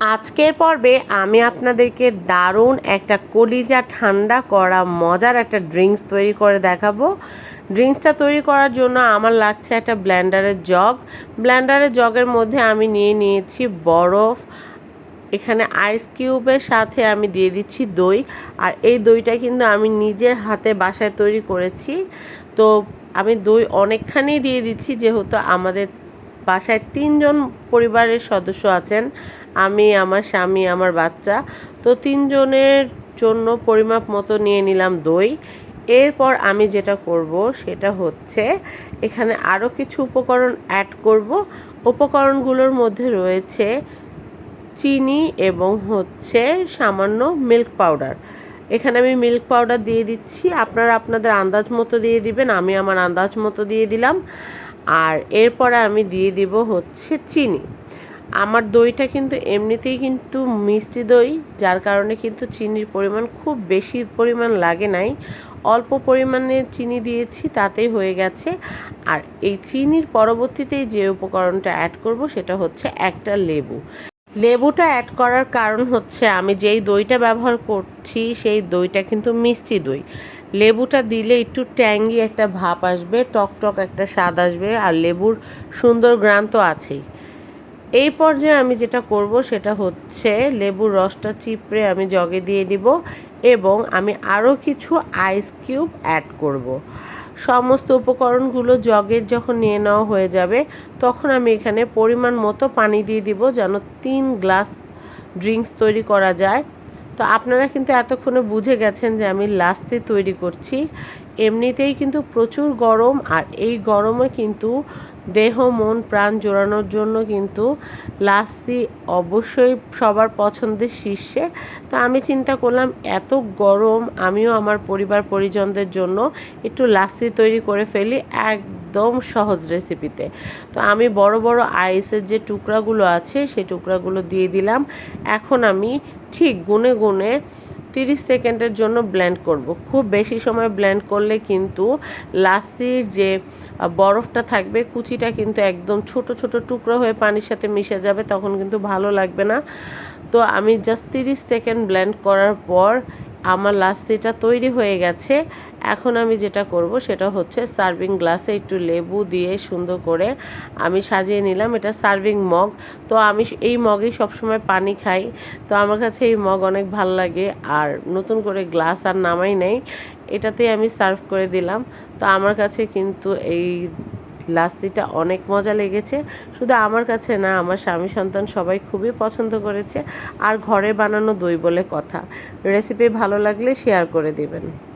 আজকের পর্বে আমি আপনাদেরকে দারুণ একটা কলিজা ঠান্ডা করা মজার একটা ড্রিঙ্কস তৈরি করে দেখাবো। ড্রিঙ্কসটা তৈরি করার জন্য আমার লাগছে একটা ব্ল্যান্ডারের জগ। ব্ল্যান্ডারের জগের মধ্যে আমি নিয়ে নিয়েছি বরফ, এখানে আইস কিউবের সাথে আমি দিয়ে দিচ্ছি দই, আর এই দইটা কিন্তু আমি নিজের হাতে বাসায় তৈরি করেছি। তো আমি দই অনেকখানি দিয়ে দিচ্ছি, যেহেতু আমাদের বাসায় তিনজন পরিবারের সদস্য আছেন। আমি, আমার স্বামী, আমার বাচ্চা। তো তিনজনের জন্য পরিমাপ মতো নিয়ে নিলাম দই। এরপর আমি যেটা করব সেটা হচ্ছে এখানে আরও কিছু উপকরণ অ্যাড করব। উপকরণগুলোর মধ্যে রয়েছে চিনি এবং হচ্ছে সামান্য মিল্ক পাউডার এখানে আমি মিল্ক পাউডার দিয়ে দিচ্ছি। আপনারা আপনাদের আন্দাজ মতো দিয়ে দিবেন। আমি আমার আন্দাজ মতো দিয়ে দিলাম। আর এরপরে আমি দিয়ে দিব হচ্ছে চিনি। আমার দইটা কিন্তু এমনিতেই কিন্তু মিষ্টি দই, যার কারণে কিন্তু চিনির পরিমাণ খুব বেশি পরিমাণ লাগে নাই। অল্প পরিমাণে চিনি দিয়েছি, তাতেই হয়ে গেছে। আর এই চিনির পরবর্তীতেই যে উপকরণটা অ্যাড করব সেটা হচ্ছে একটা লেবু। লেবুটা অ্যাড করার কারণ হচ্ছে আমি যেই দইটা ব্যবহার করছি, সেই দইটা কিন্তু মিষ্টি দই। লেবুটা দিলে একটু ট্যাঙ্গি একটা ভাপ আসবে, টক টক একটা স্বাদ আসবে, আর লেবুর সুন্দর গ্রান তো আছেই এই পর্যায়ে আমি যেটা করব সেটা হচ্ছে লেবুর রসটা চিপড়ে আমি জগে দিয়ে দিব এবং আমি আরও কিছু আইস কিউব অ্যাড করব। সমস্ত উপকরণগুলো জগের যখন নিয়ে নেওয়া হয়ে যাবে, তখন আমি এখানে পরিমাণ মতো পানি দিয়ে দিব যেন তিন গ্লাস ড্রিঙ্কস তৈরি করা যায় তো আপনারা কিন্তু এতক্ষণে বুঝে গেছেন যে আমি লাস্তে তৈরি করছি। এমনিতেই কিন্তু প্রচুর গরম আর এই গরমে কিন্তু দেহ, মন, প্রাণ জোড়ানোর জন্য কিন্তু লাস্সি অবশ্যই সবার পছন্দের শীর্ষে। তো আমি চিন্তা করলাম, এত গরম, আমিও আমার পরিবার পরিজনদের জন্য একটু লাস্সি তৈরি করে ফেলি। একদম সহজ রেসিপিতে তো আমি বড় বড় আইসের যে টুকরাগুলো আছে, সেই টুকরাগুলো দিয়ে দিলাম। এখন আমি ঠিক গুনে গুনে তিরিশ সেকেন্ডের জন্য ব্লেন্ড করব। খুব বেশি সময় ব্লেন্ড করলে কিন্তু লাসির যে বরফটা থাকবে, কুচিটা কিন্তু একদম ছোট ছোট টুকরো হয়ে পানির সাথে মিশে যাবে, তখন কিন্তু ভালো লাগবে না। তো আমি জাস্ট তিরিশ সেকেন্ড ব্লেন্ড করার পর আমার লাস্সিটা তৈরি হয়ে গেছে, এখন আমি যেটা করব সেটা হচ্ছে সার্ভিং গ্লাসে একটু লেবু দিয়ে সুন্দর করে আমি সাজিয়ে নিলাম, এটা সার্ভিং মগ তো আমি এই মগেই সবসময় পানি খাই, তো আমার কাছে এই মগ অনেক ভালো লাগে। আর নতুন করে গ্লাস আর নামাই নেই, এটাতেই আমি সার্ভ করে দিলাম। তো আমার কাছে কিন্তু এই লাস্তিটা অনেক মজা লেগেছে। শুধু আমার কাছে না, আমার স্বামী সন্তান সবাই খুবই পছন্দ করেছে। আর ঘরে বানানো দই বলে কথা। রেসিপি ভালো লাগলে শেয়ার করে দেবেন।